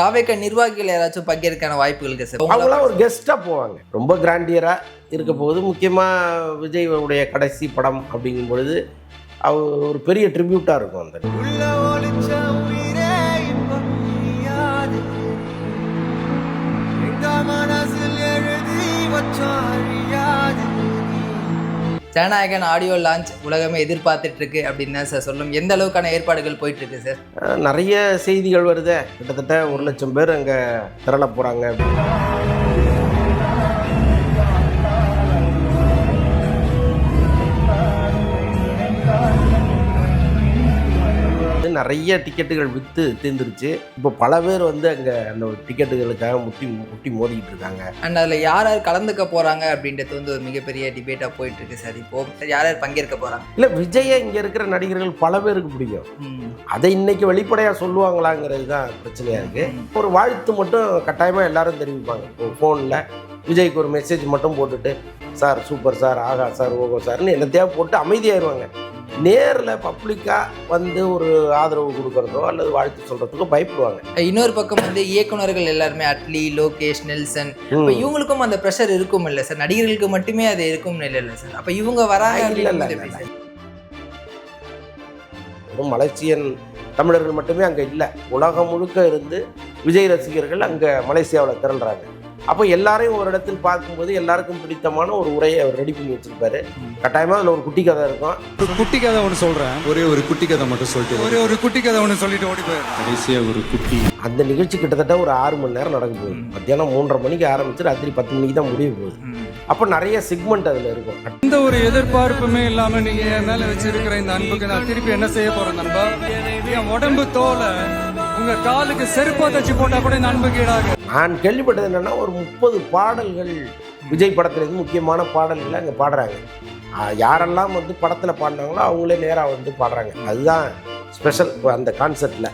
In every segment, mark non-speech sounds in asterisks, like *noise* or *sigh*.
தாவேக்க நிர்வாகிகள் யாராச்சும் பங்கேற்கான வாய்ப்புகள் இருக்கு சார் அவங்களாம் ஒரு கெஸ்ட்டாக போவாங்க. ரொம்ப கிராண்டியராக இருக்க போது முக்கியமாக விஜய் கடைசி படம் அப்படிங்கும் பொழுது அவர் ஒரு பெரிய ட்ரிபியூட்டாக இருக்கும் அந்த ஜனநாயகன் ஆடியோ லான்ச் உலகமே எதிர்பார்த்துட்டு இருக்கு அப்படின்னு சார் சொல்லும். எந்த அளவுக்கான ஏற்பாடுகள் போயிட்டு இருக்கு சார் நிறைய செய்திகள் வருது. கிட்டத்தட்ட ஒரு லட்சம் பேர் அங்கே திரள போகிறாங்க நிறைய டிக்கெட்டுகள் விற்று தீர்ந்துருச்சு. இப்போ பல பேர் வந்து அங்கே அந்த டிக்கெட்டுகளுக்காக முட்டி முட்டி மோதிக்கிட்டு இருக்காங்க. அண்ட் அதில் யார் யார் கலந்துக்க போறாங்க அப்படின்றது வந்து ஒரு மிகப்பெரிய டிபேட்டாக போயிட்டு இருக்கு சார். இப்போ யார் யார் பங்கேற்க போறாங்க? இல்லை விஜயை இங்கே இருக்கிற நடிகர்கள் பல பேருக்கு பிடிக்கும். அதை இன்னைக்கு வெளிப்படையாக சொல்லுவாங்களாங்கிறது தான் பிரச்சனையாக இருக்குது ஒரு வாழ்த்து மட்டும் கட்டாயமாக எல்லாரும் தெரிவிப்பாங்க. ஃபோனில் விஜய்க்கு ஒரு மெசேஜ் மட்டும் போட்டுட்டு சார் சூப்பர் சார் ஆகா சார் ஓகோ சார்னு என்னத்தையா போட்டு அமைதியாயிருவாங்க. நேரில் பப்ளிக்காக வந்து ஒரு ஆதரவு கொடுக்கறதோ அல்லது வாழ்த்து சொல்கிறதுக்கோ பயப்படுவாங்க. இன்னொரு பக்கம் வந்து இயக்குனர்கள் எல்லாருமே அட்லி லோகேஷ் நெல்சன். அப்ப இவங்களுக்கும் அந்த ப்ரெஷர் இருக்கும் இல்ல சார்? நடிகர்களுக்கு மட்டுமே அது இருக்கும் இல்லை இல்லை சார். அப்ப இவங்க வராங்க இல்ல, மலேசியன் தமிழர்கள் மட்டுமே அங்கே இல்லை. உலகம் முழுக்க இருந்து விஜய் ரசிகர்கள் அங்கே மலேசியாவில் திரள்றாங்க. அப்போ எல்லாரையும் ஒரு இடத்தில் பார்க்கும்போது எல்லாருக்கும் பிடித்தமான ஒரு உரையை அவர் ரெடி பண்ணி வச்சிருப்பாரு. கட்டாயமாக அதில் ஒரு குட்டி கதை இருக்கும். ஒரு குட்டி கதை ஒன்று சொல்றேன். ஒரே ஒரு குட்டி கதை மட்டும் சொல்லிட்டு ஒரே ஒரு குட்டி கதை ஒன்று சொல்லிட்டு ஓடி கடைசியா ஒரு குட்டி. அந்த நிகழ்ச்சி கிட்டத்தட்ட ஒரு ஆறு மணி நேரம் நடக்க போகுது. மத்தியானம் மூன்றரை மணிக்கு ஆரம்பிச்சு ராத்திரி பத்து மணிக்கு தான் முடிய போகுது. அப்போ நிறைய செக்மெண்ட் அதில் இருக்கும். எந்த ஒரு எதிர்பார்ப்புமே இல்லாம நீங்க என் மேல வச்சிருக்கிற இந்த அன்புக்கு நான் திருப்பி என்ன செய்ய போறேன் நண்பா? என் உடம்பு தோலை உங்க காலுக்கு செருப்பா தச்சு போட்டா கூட இந்த ஈடாக நான் கேள்விப்பட்டது என்னன்னா ஒரு முப்பது பாடல்கள் விஜய் படத்துலேருந்து முக்கியமான பாடல்களை அங்கே பாடுறாங்க. யாரெல்லாம் வந்து படத்தில் பாடினாங்களோ அவங்களே நேராக வந்து பாடுறாங்க. அதுதான் ஸ்பெஷல் அந்த கான்செப்டில்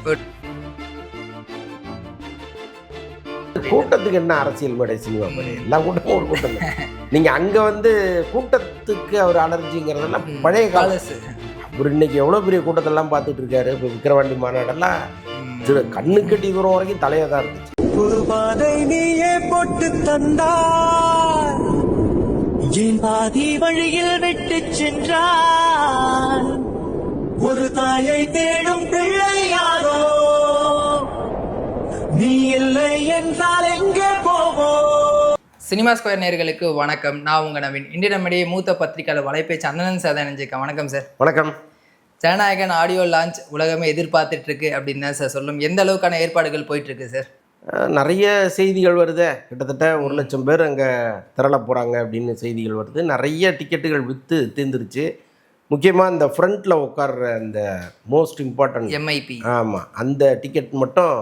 கூட்டத்துக்கு என்ன அரசியல் மேடை சினிமா மேடை? எல்லா கூட்டமும் ஒரு கூட்டம் நீங்கள் அங்கே வந்து கூட்டத்துக்கு அவர் அலர்ஜிங்கிறதெல்லாம் பழைய காலம் இவர் இன்னைக்கு எவ்வளோ பெரிய கூட்டத்தெல்லாம் பார்த்துட்டு இருக்காரு? இப்போ விக்கிரவாண்டி மாநாடெல்லாம் திரு கண்ணு கட்டி தூரம் வரைக்கும் தலையாக தான் இருந்துச்சு. ஒரு பாதை நீயே போட்டு தந்தார். என் பாதி வழியில் விட்டு சென்றார்? ஒரு தாயை தேடும் பிள்ளை யாரோ நீ இல்லை என்றால் எங்கே போவோம்? சினிமா ஸ்கொயர் நேயர்களுக்கு வணக்கம். நான் உங்க நவீன். இந்திய நம்முடைய மூத்த பத்திரிகையாளர் வலைப்பேச்சு அண்ணன் சார் நினைச்சிருக்கேன் வணக்கம் சார். வணக்கம். ஜனநாயகன் ஆடியோ லான்ச் உலகமே எதிர்பார்த்துட்டு இருக்கு அப்படின்னு தான் சார் சொல்லும். எந்த அளவுக்கான ஏற்பாடுகள் போயிட்டு இருக்கு சார் நிறைய செய்திகள் வருதே. கிட்டத்தட்ட ஒரு லட்சம் பேர் அங்கே திரள போகிறாங்க அப்படின்னு செய்திகள் வருது. நிறைய டிக்கெட்டுகள் விற்று தீர்ந்துருச்சு. முக்கியமாக இந்த ஃப்ரண்ட்டில் உட்கார்ற அந்த மோஸ்ட் இம்பார்ட்டன்ட் எம்ஐபி ஆமாம் அந்த டிக்கெட் மட்டும்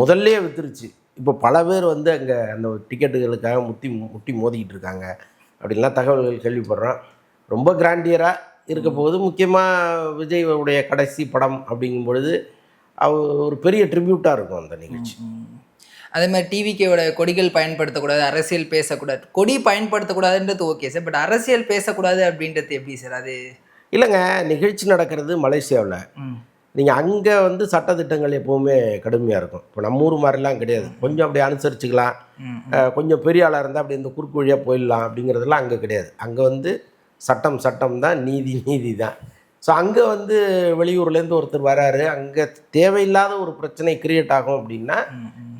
முதல்லே வித்துருச்சு. இப்போ பல பேர் வந்து அங்கே அந்த டிக்கெட்டுகளுக்காக முட்டி முட்டி மோதிக்கிட்டு இருக்காங்க. அப்படின்லாம் தகவல்கள் கேள்விப்படுறோம். ரொம்ப கிராண்டியராக இருக்க போது முக்கியமாக விஜய் கடைசி படம் அப்படிங்கும் பொழுது அவர் ஒரு பெரிய ட்ரிபியூட்டாக இருக்கும் அந்த நிகழ்ச்சி. அதே மாதிரி டிவிக்கோட கொடிகள் பயன்படுத்தக்கூடாது அரசியல் பேசக்கூடாது. கொடி பயன்படுத்தக்கூடாதுன்றது ஓகே சார் பட் அரசியல் பேசக்கூடாது அப்படின்றது எப்படி சார் அது இல்லைங்க நிகழ்ச்சி நடக்கிறது மலேசியாவில். நீங்கள் அங்கே வந்து சட்டத்திட்டங்கள் எப்போவுமே கடுமையாக இருக்கும். இப்போ நம்ம ஊர் மாதிரிலாம் கிடையாது. கொஞ்சம் அப்படி அனுசரிச்சுக்கலாம். கொஞ்சம் பெரிய ஆளாக இருந்தால் அப்படி இந்த குறுக்கு வழியாக போயிடலாம் அப்படிங்கிறதெல்லாம் அங்கே கிடையாது. அங்கே வந்து சட்டம் சட்டம் தான் நீதி நீதி தான். ஸோ அங்கே வந்து வெளியூர்லேருந்து ஒருத்தர் வராரு. அங்கே தேவையில்லாத ஒரு பிரச்சனை கிரியேட் ஆகும் அப்படின்னா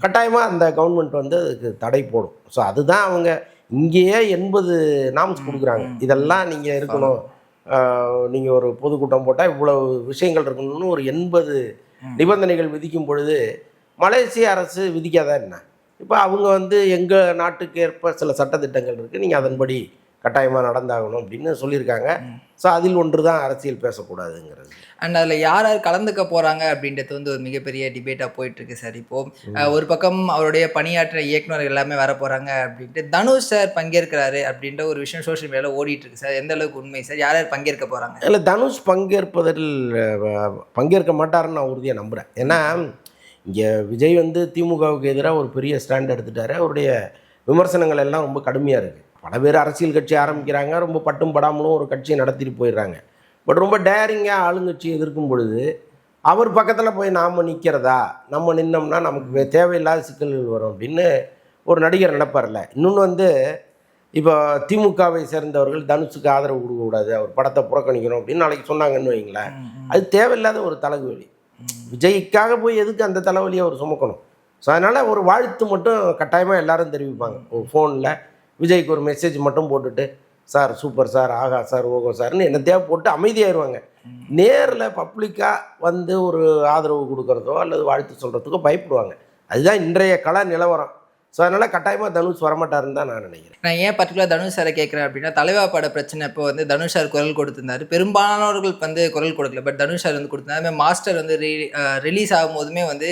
கட்டாயமாக அந்த கவர்மெண்ட் வந்து அதுக்கு தடை போடும். ஸோ அதுதான் அவங்க இங்கேயே எண்பது நாம்ஸ் கொடுக்குறாங்க. இதெல்லாம் நீங்கள் இருக்கணும். நீங்கள் ஒரு பொதுக்கூட்டம் போட்டால் இவ்வளவு விஷயங்கள் இருக்கணும்னு ஒரு எண்பது நிபந்தனைகள் விதிக்கும் பொழுது மலேசிய அரசு விதிக்காதா என்ன? இப்போ அவங்க வந்து எங்கள் நாட்டுக்கு ஏற்ப சில சட்டத்திட்டங்கள் இருக்குது நீங்கள் அதன்படி கட்டாயமாக நடந்தாகணும் அப்படின்னு சொல்லியிருக்காங்க. ஸோ அதில் ஒன்று தான் அரசியல் பேசக்கூடாதுங்கிறது. அண்ட் அதில் யார் யார் கலந்துக்க போகிறாங்க அப்படின்றது வந்து ஒரு மிகப்பெரிய டிபேட்டாக போயிட்டு இருக்கு சார் இப்போ அஹ், ஒரு பக்கம் அவருடைய பணியாற்ற இயக்குனர்கள் எல்லாமே வர போகிறாங்க அப்படின்ட்டு தனுஷ் சார் பங்கேற்கிறாரு அப்படின்ற ஒரு விஷயம் சோஷியல் மீடியாவில் ஓடிட்டு இருக்கு சார் எந்த அளவுக்கு உண்மை சார் யார் யார் பங்கேற்க போகிறாங்க இல்லை தனுஷ் பங்கேற்பதில் பங்கேற்க மாட்டாருன்னு நான் உறுதியாக நம்புகிறேன் ஏன்னா இங்கே விஜய் வந்து திமுகவுக்கு எதிராக ஒரு பெரிய ஸ்டாண்ட் எடுத்துட்டாரு. அவருடைய விமர்சனங்கள் எல்லாம் ரொம்ப கடுமையாக இருக்குது பல பேர் அரசியல் கட்சி ஆரம்பிக்கிறாங்க ரொம்ப பட்டும் படாமலும் ஒரு கட்சியை நடத்திட்டு போயிடுறாங்க. பட் ரொம்ப டேரிங்காக ஆளுங்கட்சி எதிர்க்கும் பொழுது அவர் பக்கத்தில் போய் நாம் நிற்கிறதா நம்ம நின்னோம்னா நமக்கு தேவையில்லாத சிக்கல்கள் வரும் அப்படின்னு ஒரு நடிகர் நினைப்பார்ல. இன்னொன்று வந்து இப்போ திமுகவை சேர்ந்தவர்கள் தனுஷுக்கு ஆதரவு கொடுக்கக்கூடாது அவர் படத்தை புறக்கணிக்கணும் அப்படின்னு நாளைக்கு சொன்னாங்கன்னு வைங்களேன். அது தேவையில்லாத ஒரு தலைவலி. விஜய்க்காக போய் எதுக்கு அந்த தலைவலியை அவர் சுமக்கணும்? ஸோ அதனால் ஒரு வாழ்த்து மட்டும் கட்டாயமாக எல்லாரும் தெரிவிப்பாங்க. ஒரு ஃபோனில் விஜய்க்கு ஒரு மெசேஜ் மட்டும் போட்டுட்டு சார் சூப்பர் சார் ஆகா சார் ஓகோ சார்னு என்னத்தையா போட்டு அமைதியாயிருவாங்க. நேரில் பப்ளிக்காக வந்து ஒரு ஆதரவு கொடுக்கறதோ அல்லது வாழ்த்து சொல்கிறதுக்கோ பயப்படுவாங்க. அதுதான் இன்றைய கலா நிலவரம். ஸோ அதனால் கட்டாயமாக தனுஷ் வரமாட்டாருன்னு தான் நான் நினைக்கிறேன். நான் ஏன் பர்டிகுலர் தனுஷ் சாரை கேட்குறேன் அப்படின்னா தலைவா பட பிரச்சனை இப்போ வந்து தனுஷ் சார் குரல் கொடுத்திருந்தாரு. பெரும்பாலானவர்கள் வந்து குரல் கொடுக்கல பட் தனுஷ் சார் வந்து கொடுத்தாரு மாஸ்டர் வந்து ரிலீஸ் ஆகும் போதுமே வந்து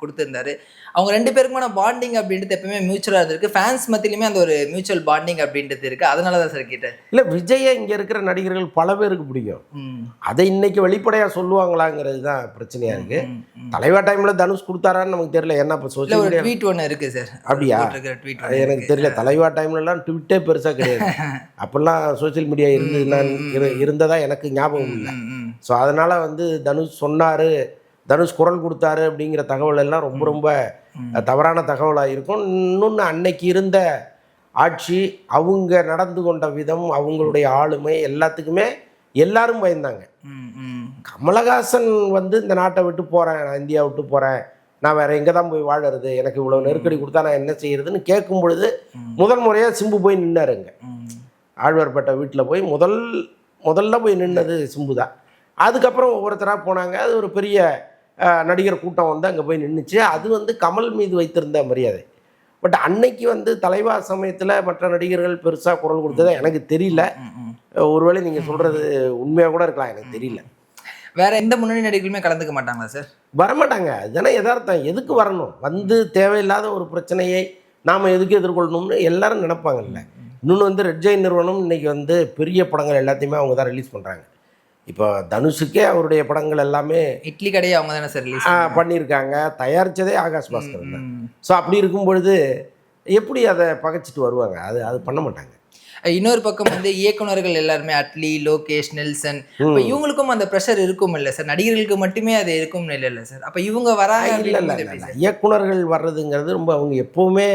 கொடுத்திருந்தாரு. அவங்க ரெண்டு பேருக்குமான பாண்டிங் அப்படின்றது எப்பவுமே மியூச்சுவலாக இருந்திருக்கு. ஃபேன்ஸ் மத்தியிலுமே அந்த ஒரு மியூச்சுவல் பாண்டிங் அப்படின்றது இருக்கு. அதனால தான் சார் கேட்டேன். இல்லை விஜயை இங்கே இருக்கிற நடிகர்கள் பல பேருக்கு பிடிக்கும். அதை இன்னைக்கு வெளிப்படையாக சொல்லுவாங்களாங்கிறது தான் பிரச்சனையாக இருக்குது. தலைவா டைமில் தனுஷ் கொடுத்தாரான்னு நமக்கு தெரியல. ஏன்னா இப்போ ஒரு மீடியா ட்வீட் ஒன்று இருக்கு சார். அப்படியா? ட்வீட் அது எனக்கு தெரியல. தலைவா டைம்லலாம் ட்விட்டே பெருசாக கிடையாது. *laughs* அப்போல்லாம் சோஷியல் மீடியா இருந்ததுன்னா இரு- இருந்ததா எனக்கு ஞாபகம் இல்லை. ஸோ அதனால் வந்து தனுஷ் சொன்னார். தனுஷ் குரல் கொடுத்தாரு அப்படிங்கிற தகவல் எல்லாம் ரொம்ப ரொம்ப தவறான தகவலாக இருக்கும். இன்னொன்று அன்னைக்கு இருந்த ஆட்சி அவங்க நடந்து கொண்ட விதம் அவங்களுடைய ஆளுமை எல்லாத்துக்குமே எல்லாரும் பயந்தாங்க. கமலஹாசன் வந்து இந்த நாட்டை விட்டு போகிறேன் நான் இந்தியா விட்டு போகிறேன் நான் வேற எங்கே தான் போய் வாழறது எனக்கு இவ்வளோ நெருக்கடி கொடுத்தா நான் என்ன செய்யறதுன்னு கேட்கும் பொழுது முதல் முறையாக சிம்பு போய் நின்னாருங்க. ஆழ்வார்பேட்டை வீட்டில் போய் முதல் முதல்ல போய் நின்னது சிம்பு தான். அதுக்கப்புறம் ஒவ்வொருத்தராக போனாங்க. அது ஒரு பெரிய நடிகர் கூட்டம் வந்து அங்கே போய் நின்றுச்சு அது வந்து கமல் மீது வைத்திருந்த மரியாதை. பட் அன்னைக்கு வந்து தலைவா சமயத்தில் மற்ற நடிகர்கள் பெருசாக குரல் கொடுத்ததா எனக்கு தெரியல. ஒருவேளை நீங்கள் சொல்கிறது உண்மையாக கூட இருக்கலாம் எனக்கு தெரியல. வேற எந்த முன்னணி நடிகர்களுமே கலந்துக்க மாட்டாங்களா சார்? வரமாட்டாங்க. அதுதானே யதார்த்தம். எதுக்கு வரணும்? வந்து தேவையில்லாத ஒரு பிரச்சனையை நாம் எதுக்கு எதிர்கொள்ளணும்னு எல்லாரும் நினைப்பாங்கல்ல. இன்னொன்று வந்து ரெட் ஜெயின் நிறுவனம் இன்னைக்கு வந்து பெரிய படங்கள் எல்லாத்தையுமே அவங்க தான் ரிலீஸ் பண்ணுறாங்க இப்போ தனுஷுக்கே அவருடைய படங்கள் எல்லாமே இட்லி கடையை அவங்க தானே சார் ரிலீஸ் பண்ணியிருக்காங்க. தயாரித்ததே ஆகாஷ் பாஸ்கர் தான். ஸோ அப்படி இருக்கும் பொழுது எப்படி அதை பகைச்சிட்டு வருவாங்க? அது அது பண்ண மாட்டாங்க. இன்னொரு பக்கம் வந்து இயக்குனர்கள் எல்லாருமே அட்லி லோகேஷ் நெல்சன் அப்ப இவங்களுக்கும் அந்த ப்ரெஷர் இருக்கும் இல்ல சார்? நடிகர்களுக்கு மட்டுமே அது இருக்கும் இல்ல இல்ல சார்? அப்ப இவங்க வராங்க இல்லை இல்லை? இயக்குனர்கள் வர்றதுங்கிறது ரொம்ப அவங்க எப்போவுமே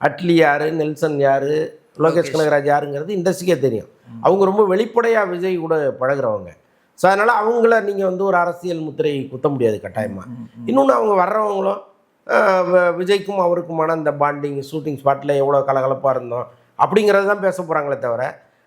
அட்லி யார் நெல்சன் யார் லோகேஷ் கனகராஜ் யாருங்கிறது இண்டஸ்ட்ரிக்கே தெரியும். அவங்க ரொம்ப வெளிப்படையாக விஜய் கூட பழகுறவங்க. ஸோ அதனால் அவங்கள நீங்கள் வந்து ஒரு அரசியல் முத்திரை குத்த முடியாது கட்டாயமாக இன்னொன்று அவங்க வர்றவங்களும் விஜய்க்கும் அவருக்குமான அந்த பாண்டிங் ஷூட்டிங் ஸ்பாட்டில் எவ்வளோ கலகலப்பாக இருந்தோம் அப்படிங்கிறது தான் பேச போகிறாங்களே தவிர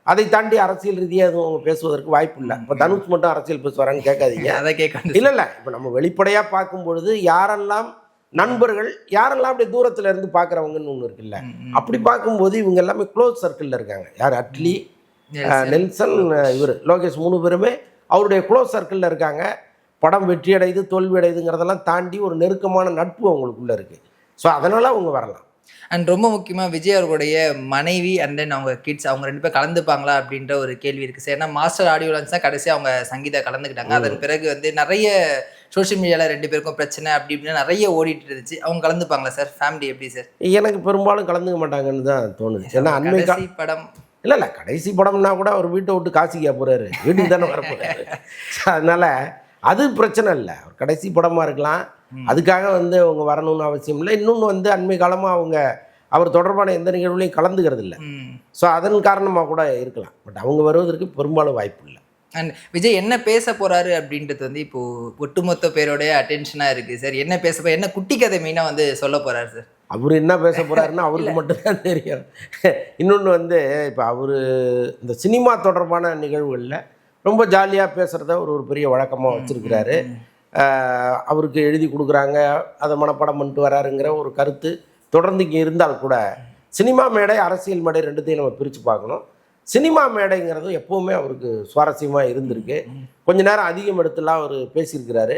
அதை தாண்டி அரசியல் ரீதியாக எதுவும் அவங்க பேசுவதற்கு வாய்ப்பு இல்லை. இப்போ தனுஷ் மட்டும் அரசியல் பேசுவாரான்னு கேட்காதீங்க. *laughs* அதை கேட்க இல்ல இல்ல. இப்போ நம்ம வெளிப்படையா பார்க்கும் பொழுது யாரெல்லாம் நண்பர்கள் யாரெல்லாம் அப்படியே தூரத்துல இருந்து பார்க்குறவங்கன்னு ஒன்று இருக்குல்ல அப்படி பார்க்கும்போது இவங்க எல்லாமே க்ளோஸ் சர்க்கிளில் இருக்காங்க. யார்? அட்லி நெல்சன் இவர். லோகேஷ் மூணு பேருமே அவருடைய க்ளோஸ் சர்க்கிளில் இருக்காங்க. படம் வெற்றி அடையுது தோல்வி அடையுதுங்கிறதெல்லாம் தாண்டி ஒரு நெருக்கமான நட்பு அவங்களுக்குள்ள இருக்கு. ஸோ அதனால அவங்க வரலாம். அண்ட் ரொம்ப முக்கியமா விஜய் அவர்களுடைய மனைவி அண்ட் தென் அவங்க கிட்ஸ் அவங்க ரெண்டு பேரும் கலந்துப்பாங்களா அப்படின்ற ஒரு கேள்வி இருக்கு. சார் ஏன்னா மாஸ்டர் ஆடியோ லான்ச் தான் கடைசியா அவங்க சங்கீதா கலந்துக்கிட்டாங்க. அதன் பிறகு வந்து நிறைய சோஷியல் மீடியால ரெண்டு பேருக்கும் பிரச்சனை அப்படி இப்படின்னு நிறைய ஓடிட்டு இருந்துச்சு. அவங்க கலந்துப்பாங்களா சார் ஃபேமிலி எப்படி சார் எனக்கு பெரும்பாலும் கலந்துக்க மாட்டாங்கன்னு தான் தோணுது. ஏன்னா அண்மை கடைசி படம். இல்லை இல்லை கடைசி படம்னா கூட அவர் வீட்டை விட்டு காசிக்கா போகிறாரு வீட்டுக்கு தானே வர போகிறாரு அதனால் அது பிரச்சனை இல்லை. அவர் கடைசி படமாக இருக்கலாம். அதுக்காக வந்து அவங்க வரணும்னு அவசியம் இல்லை. இன்னொன்று வந்து அண்மை காலமாக அவங்க அவர் தொடர்பான எந்த நிகழ்வுலையும் கலந்துக்கிறது இல்லை. ஸோ அதன் காரணமாக கூட இருக்கலாம். பட் அவங்க வருவதற்கு பெரும்பாலும் வாய்ப்பு இல்லை. அண்ட் விஜய் என்ன பேச போறாரு அப்படின்றது வந்து இப்போ ஒட்டுமொத்த பேரோடைய அட்டென்ஷனா இருக்கு. சார் என்ன பேச என்ன குட்டி கதை மெயினா வந்து சொல்ல போறாரு சார்? அவர் என்ன பேச போகிறாருன்னா *laughs* அவருக்கு மட்டும்தான் தெரியும். இன்னொன்று வந்து இப்போ அவர் இந்த சினிமா தொடர்பான நிகழ்வுகளில் ரொம்ப ஜாலியாக பேசுகிறத ஒரு ஒரு பெரிய வழக்கமாக வச்சுருக்கிறாரு. அவருக்கு எழுதி கொடுக்குறாங்க அதை மனப்பாடம் பண்ணிட்டு வராருங்கிற ஒரு கருத்து தொடர்ந்து இங்கே இருந்தால் கூட சினிமா மேடை அரசியல் மேடை ரெண்டுத்தையும் நம்ம பிரித்து பார்க்கணும். சினிமா மேடைங்கிறது எப்போவுமே அவருக்கு சுவாரஸ்யமாக இருந்திருக்கு. கொஞ்ச நேரம் அதிகம் எடுத்துலாம் அவர் பேசியிருக்கிறாரு.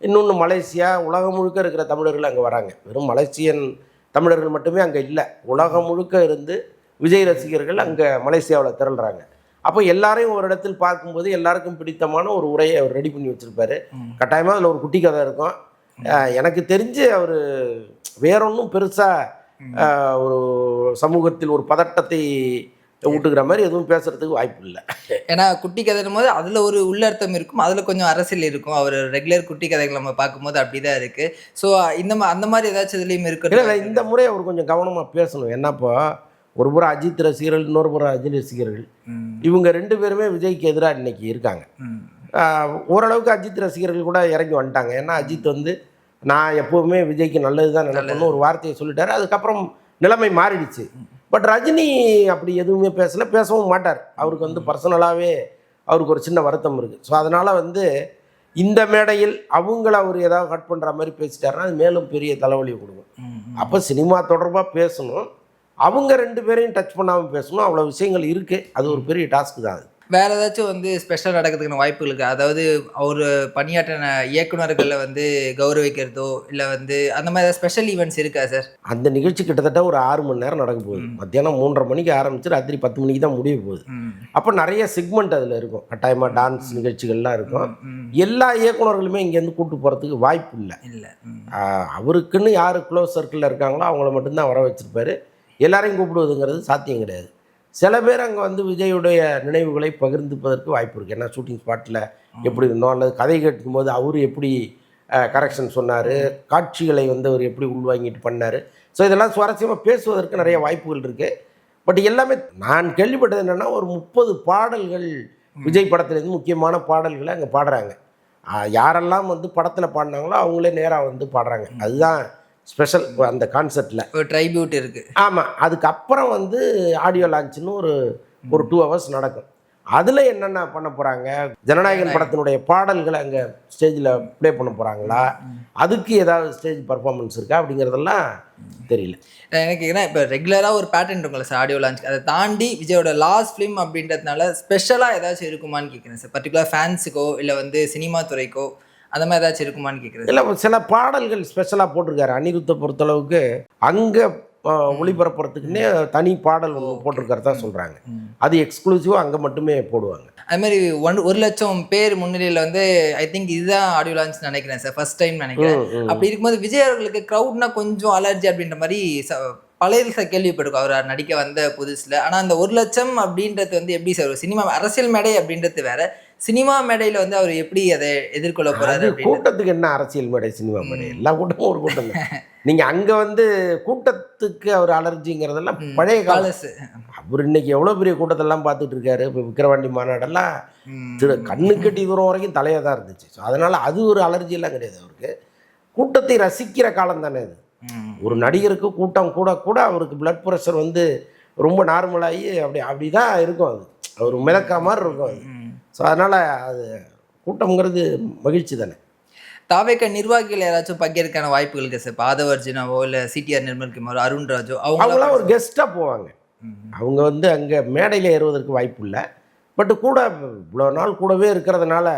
இன்னொன்று மலேசியா உலகம் முழுக்க இருக்கிற தமிழர்கள் அங்கே வராங்க. வெறும் மலேசியன் தமிழர்கள் மட்டுமே அங்கே இல்லை. உலகம் முழுக்க இருந்து விஜய் ரசிகர்கள் அங்கே மலேசியாவில் திரள்றாங்க. அப்போ எல்லாரையும் ஒரு இடத்தில் பார்க்கும்போது எல்லாருக்கும் பிடித்தமான ஒரு உரையை அவர் ரெடி பண்ணி வச்சுருப்பாரு. கட்டாயமாக அதில் ஒரு குட்டி கதை இருக்கும். எனக்கு தெரிஞ்சு அவர் வேறொன்றும் பெருசாக ஒரு சமூகத்தில் ஒரு பதட்டத்தை விட்டுக்கிற மாதிரி எதுவும் பேசுறதுக்கு வாய்ப்பு இல்லை. ஏன்னா குட்டி கதைன்னும் போது அதில் ஒரு உள்ளர்த்தம் இருக்கும். அதில் கொஞ்சம் அரசியல் இருக்கும். அவர் ரெகுலர் குட்டி கதைகள் நம்ம பார்க்கும்போது அப்படி தான் இருக்குது ஸோ இந்த மா அந்த மாதிரி ஏதாச்சும் இதுலேயும் இருக்கு இல்லை இந்த முறை அவர் கொஞ்சம் கவனமாக பேசணும். என்னப்போ ஒரு புறம் அஜித் ரசிகர்கள் இன்னொரு புறம் அஜித் ரசிகர்கள். இவங்க ரெண்டு பேருமே விஜய்க்கு எதிராக இன்னைக்கு இருக்காங்க. ஓரளவுக்கு அஜித் ரசிகர்கள் கூட இறங்கி வந்துட்டாங்க. ஏன்னா அஜித் வந்து நான் எப்போவுமே விஜய்க்கு நல்லது தான் நினைப்பேன்னு ஒரு வார்த்தையை சொல்லிட்டாரு. அதுக்கப்புறம் நிலைமை மாறிடுச்சு. பட் ரஜினி அப்படி எதுவுமே பேசல பேசவும் மாட்டார். அவருக்கு வந்து பர்சனலாகவே அவருக்கு ஒரு சின்ன வருத்தம் இருக்குது ஸோ அதனால் வந்து இந்த மேடையில் அவங்கள அவர் ஏதாவது கட் பண்ணுற மாதிரி பேசிட்டாருன்னா அது மேலும் பெரிய தலைவலியை கொடுக்கும். அப்போ சினிமா தொடர்பாக பேசணும். அவங்க ரெண்டு பேரையும் டச் பண்ணாமல் பேசணும். அவ்வளோ விஷயங்கள் இருக்குது அது ஒரு பெரிய டாஸ்க் தான் அது. வேற ஏதாச்சும் வந்து ஸ்பெஷல் நடக்கிறதுக்கான வாய்ப்பு இருக்கு? அதாவது அவர் பணியாற்றின இயக்குனர்களை வந்து கௌரவிக்கிறதோ இல்லை வந்து அந்த மாதிரி ஸ்பெஷல் ஈவெண்ட்ஸ் இருக்கா சார் அந்த நிகழ்ச்சி கிட்டத்தட்ட ஒரு ஆறு மணி நேரம் நடக்க போகுது. மத்தியானம் மூன்றரை மணிக்கு ஆரம்பிச்சு ராத்திரி பத்து மணிக்கு தான் முடிய போகுது. அப்போ நிறைய செக்மெண்ட் அதில் இருக்கும். கட்டாயமாக டான்ஸ் நிகழ்ச்சிகள்லாம் இருக்கும். எல்லா இயக்குனர்களுமே இங்கேருந்து கூட்டு போகிறதுக்கு வாய்ப்பு இல்லை. இல்லை. அவருக்குன்னு யார் க்ளோஸ் சர்க்கிளில் இருக்காங்களோ அவங்கள மட்டும்தான் வர வச்சிருப்பாரு. எல்லாரையும் கூப்பிடுவதுங்கிறது சாத்தியம் கிடையாது. சில பேர் அங்கே வந்து விஜயுடைய நினைவுகளை பகிர்ந்துப்பதற்கு வாய்ப்பு இருக்குது ஏன்னா ஷூட்டிங் ஸ்பாட்டில் எப்படி இருந்தோம்? அல்லது கதை கேட்கும்போது அவர் எப்படி கரெக்ஷன் சொன்னார்? காட்சிகளை வந்து அவர் எப்படி உள்வாங்கிட்டு பண்ணார்? ஸோ இதெல்லாம் சுவாரஸ்யமாக பேசுவதற்கு நிறைய வாய்ப்புகள் இருக்குது பட் எல்லாமே நான் கேள்விப்பட்டது என்னென்னா ஒரு முப்பது பாடல்கள் விஜய் படத்துலேருந்து முக்கியமான பாடல்களை அங்கே பாடுறாங்க. யாரெல்லாம் வந்து படத்தில் பாடினாங்களோ அவங்களே நேராக வந்து பாடுறாங்க. அதுதான் ஸ்பெஷல் அந்த கான்செப்டில். ஒரு ட்ரைபியூட் இருக்கு. ஆமாம் அதுக்கப்புறம் வந்து ஆடியோ லான்ச்னு ஒரு ஒரு டூ ஹவர்ஸ் நடக்கும். அதில் என்னென்ன பண்ண போகிறாங்க ஜனநாயகன் படத்தினுடைய பாடல்களை அங்கே ஸ்டேஜில் ப்ளே பண்ண போகிறாங்களா அதுக்கு ஏதாவது ஸ்டேஜ் பர்ஃபார்மன்ஸ் இருக்கா? அப்படிங்கிறதெல்லாம் தெரியல. எனக்கு ஏன்னா இப்போ ரெகுலராக ஒரு பேட்டர்ன் இருக்கும்ல சார் ஆடியோ லான்ச் அதை தாண்டி விஜயோட லாஸ்ட் ஃபிலிம் அப்படின்றதுனால ஸ்பெஷலாக ஏதாச்சும் இருக்குமான்னு கேட்குறேன் சார் பர்டிகுலர் ஃபேன்ஸுக்கோ இல்லை வந்து சினிமா துறைக்கோ அந்த மாதிரி ஏதாச்சும் இருக்குமான்னு கேட்குறேன் இல்லை சில பாடல்கள் ஸ்பெஷலாக போட்டிருக்காரு. அனிருத்தை பொறுத்தளவுக்கு அங்கே ஒளிபரப்புறதுக்குன்னே தனி பாடல் போட்டிருக்கிறதா சொல்கிறாங்க அது எக்ஸ்க்ளூசிவாக அங்கே மட்டுமே போடுவாங்க. அது மாதிரி ஒன் ஒரு லட்சம் பேர் முன்னிலையில் வந்து ஐ திங்க் இதுதான் ஆடியோ லான்ச் நினைக்கிறேன் சார் ஃபர்ஸ்ட் டைம் நினைக்கிறேன். அப்படி இருக்கும்போது விஜய் அவர்களுக்கு க்ரௌட்னா கொஞ்சம் அலர்ஜி அப்படின்ற மாதிரி ச- பழைய சார் கேள்விப்பட்டிருக்கோம். அவர் நடிக்க வந்த புதுசில். ஆனால் அந்த ஒரு லட்சம் அப்படின்றது வந்து எப்படி சார் ஒரு சினிமா அரசியல் மேடை அப்படின்றது வேற. சினிமா மேடையில் வந்து அவர் எப்படி அதை எதிர்கொள்ள போறாரு கூட்டத்துக்கு என்ன அரசியல் மேடை சினிமா மேடை? எல்லா கூட்டமும் ஒரு கூட்டம் தான். நீங்கள் அங்கே வந்து கூட்டத்துக்கு அவர் அலர்ஜிங்கிறதெல்லாம் பழைய காலசு. அவர் இன்னைக்கு எவ்வளோ பெரிய கூட்டத்தெல்லாம் பார்த்துட்டு இருக்காரு. இப்போ விக்கிரவாண்டி மாநாடெல்லாம் திரு கண்ணு கட்டி தூரம் வரைக்கும் தலையாக தான் இருந்துச்சு. ஸோ அதனால் அது ஒரு அலர்ஜியெல்லாம் கிடையாது அவருக்கு. கூட்டத்தை ரசிக்கிற காலம் தானே அது. ஒரு நடிகருக்கு கூட்டம் கூட கூட அவருக்கு பிளட் ப்ரெஷர் வந்து ரொம்ப நார்மலாகி அப்படி அப்படி தான் இருக்கும் அது. அவர் மிதக்கிற மாதிரி இருக்கும் அது. ஸோ அதனால் அது கூட்டம்ங்கிறது மகிழ்ச்சி தானே? தாவேக்க நிர்வாகிகள் யாராச்சும் பங்கேற்கான வாய்ப்புகள் இருக்கு சார் பாதவர்ஜினாவோ இல்லை சிடிஆர் நிர்மல் குமாரோ அருண் ராஜோ அவங்களாம் அவங்க ஒரு கெஸ்ட்டாக போவாங்க. அவங்க வந்து அங்கே மேடையில் ஏறுவதற்கு வாய்ப்பு இல்லை. பட் கூட இவ்வளோ நாள் கூடவே இருக்கிறதுனால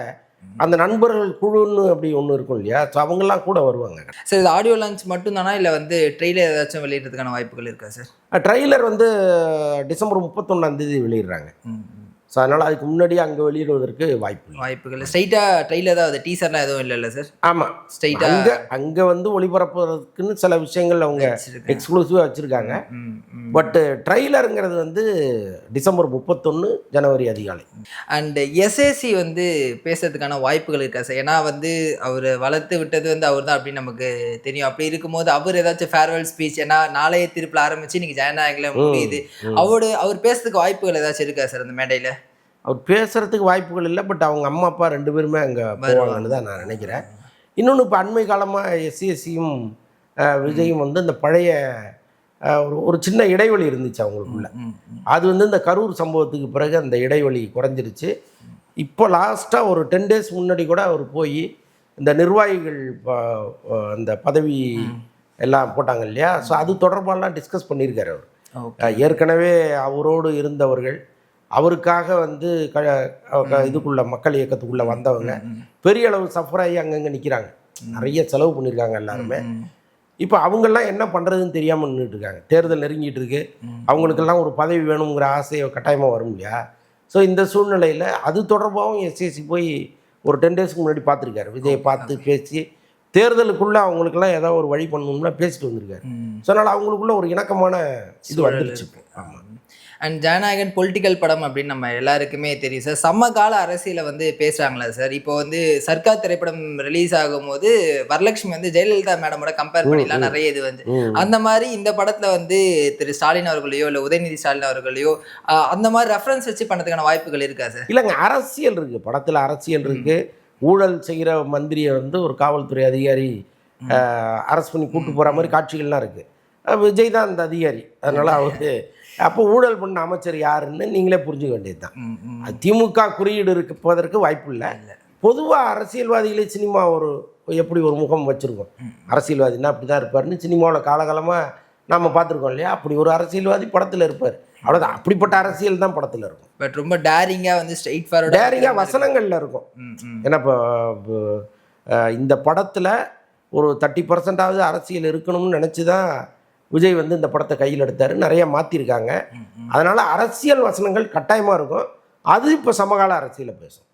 அந்த நண்பர்கள் குழுன்னு அப்படி ஒன்று இருக்கும் இல்லையா? ஸோ அவங்கெல்லாம் கூட வருவாங்க. சார் இது ஆடியோ லான்ச் மட்டும் தானா இல்லை வந்து ட்ரெயிலர் ஏதாச்சும் வெளியிடுறதுக்கான வாய்ப்புகள் இருக்கா சார் ட்ரெய்லர் வந்து டிசம்பர் முப்பத்தொன்னாம் தேதி வெளியிடுறாங்க. ஸோ அதனால் அதுக்கு முன்னாடியே அங்கே வெளியிடுவதற்கு வாய்ப்பு வாய்ப்புகள் ஸ்ட்ரைட்டாக ட்ரெயிலர் தான் அது டீசர்லாம் எதுவும் இல்லைல்ல சார் ஆமாம் ஸ்ட்ரைட்டா அங்கே அங்கே வந்து ஒளிபரப்புறதுக்குன்னு சில விஷயங்கள் அவங்க. எக்ஸ்க்ளூசிவாக வச்சுருக்காங்க. பட் ட்ரெய்லருங்கிறது வந்து டிசம்பர் முப்பத்தொன்று ஜனவரி அதிகாலை. அண்ட் எஸ்ஏசி வந்து பேசுறதுக்கான வாய்ப்புகள் இருக்கா சார் ஏன்னா வந்து அவர் வளர்த்து விட்டது வந்து அவர் தான் அப்படின்னு நமக்கு தெரியும். அப்படி இருக்கும்போது அவர் ஏதாச்சும் ஃபேர்வெல் ஸ்பீச் ஏன்னா நாளைய திருப்பில் ஆரம்பிச்சு இன்னைக்கு ஜனநாயகில் முடியுது. அவரு அவர் பேசுறதுக்கு வாய்ப்புகள் ஏதாச்சும் இருக்கா சார் அந்த மேடையில்? அவர் பேசுகிறதுக்கு வாய்ப்புகள் இல்லை பட் அவங்க அம்மா அப்பா ரெண்டு பேருமே அங்கே போவாங்கன்னு தான் நான் நினைக்கிறேன். இன்னொன்று இப்போ அண்மை காலமாக எஸ்சிஎஸ்சியும் விஜயும் வந்து இந்த பழைய ஒரு ஒரு சின்ன இடைவெளி இருந்துச்சு அவங்களுக்குள்ள. அது வந்து இந்த கரூர் சம்பவத்துக்கு பிறகு அந்த இடைவெளி குறைஞ்சிருச்சு. இப்போ லாஸ்ட்டாக ஒரு டென் டேஸ் முன்னாடி கூட அவர் போய் இந்த நிர்வாகிகள் அந்த பதவி எல்லாம் போட்டாங்க இல்லையா? ஸோ அது தொடர்பாலாம் டிஸ்கஸ் பண்ணியிருக்காரு அவர். ஏற்கனவே அவரோடு இருந்தவர்கள் அவருக்காக வந்து க இதுக்குள்ள மக்கள் இயக்கத்துக்குள்ள வந்தவங்க. பெரிய அளவு சஃபர் ஆகி அங்கங்கே நிற்கிறாங்க நிறைய செலவு பண்ணியிருக்காங்க எல்லாருமே. இப்போ அவங்கெல்லாம் என்ன பண்ணுறதுன்னு தெரியாமல் நின்றுட்டு இருக்காங்க. தேர்தல் நெருங்கிட்டு இருக்கு. அவங்களுக்கெல்லாம் ஒரு பதவி வேணுங்கிற ஆசை கட்டாயமாக வரும் இல்லையா? ஸோ இந்த சூழ்நிலையில் அது தொடர்பாகவும் எஸ்எஸ்சி போய் ஒரு டென் டேஸ்க்கு முன்னாடி பார்த்துருக்காரு விஜயை பார்த்து பேசி தேர்தலுக்குள்ளே அவங்களுக்கெல்லாம் ஏதாவது ஒரு வழி பண்ணணும்னா பேசிட்டு வந்திருக்காரு. ஸோ அதனால் அவங்களுக்குள்ள ஒரு இணக்கமான இது வந்துருச்சு. ஆமாம் அண்ட் ஜனநாயகன் பொலிட்டிக்கல் படம் அப்படின்னு நம்ம எல்லாருக்குமே தெரியும் சார் சமகால அரசியலை வந்து பேசுகிறாங்களா சார் இப்போ வந்து சர்க்கார் திரைப்படம் ரிலீஸ் ஆகும்போது வரலட்சுமி வந்து ஜெயலலிதா மேடமோட கம்பேர் பண்ணிலாம் நிறைய இது வந்து. அந்த மாதிரி இந்த படத்தில் வந்து திரு ஸ்டாலின் அவர்களையோ இல்லை உதயநிதி ஸ்டாலின் அவர்களையோ அந்த மாதிரி ரெஃபரன்ஸ் வச்சு பண்ணதுக்கான வாய்ப்புகள் இருக்கா சார் இல்லைங்க அரசியல் இருக்குது படத்தில் அரசியல் இருக்குது ஊழல் செய்கிற மந்திரியை வந்து ஒரு காவல்துறை அதிகாரி அரெஸ்ட் பண்ணி கூட்டு போகிற மாதிரி காட்சிகள்லாம் இருக்குது விஜய் தான் அந்த அதிகாரி. அதனால் அவரு அப்போ ஊழல் பண்ண அமைச்சர் யாருன்னு நீங்களே புரிஞ்சுக்க வேண்டியது தான் திமுக குறியீடு இருப்பதற்கு வாய்ப்பு இல்லை. பொதுவாக அரசியல்வாதிகளே சினிமா ஒரு எப்படி ஒரு முகம் வச்சுருக்கோம். அரசியல்வாதினா அப்படி தான் இருப்பார்னு சினிமாவில் காலகாலமாக நம்ம பார்த்துருக்கோம் இல்லையா? அப்படி ஒரு அரசியல்வாதி படத்தில் இருப்பார். அவ்வளோதான் அப்படிப்பட்ட அரசியல் தான் படத்தில் இருக்கும். பட் ரொம்ப டேரிங்காக வந்து ஸ்ட்ரெயிட் ஃபார்வர்டாக டேரிங்காக வசனங்களில் இருக்கும். ஏன்னா இப்போ இந்த படத்தில் ஒரு தேர்ட்டி பர்சன்டாவது அரசியல் இருக்கணும்னு நினச்சி தான் விஜய் வந்து இந்த படத்தை கையில் எடுத்தார். நிறைய மாற்றிருக்காங்க அதனால் அரசியல் வசனங்கள் கட்டாயமாக இருக்கும். அது இப்போ சமகால அரசியலை பேசும்.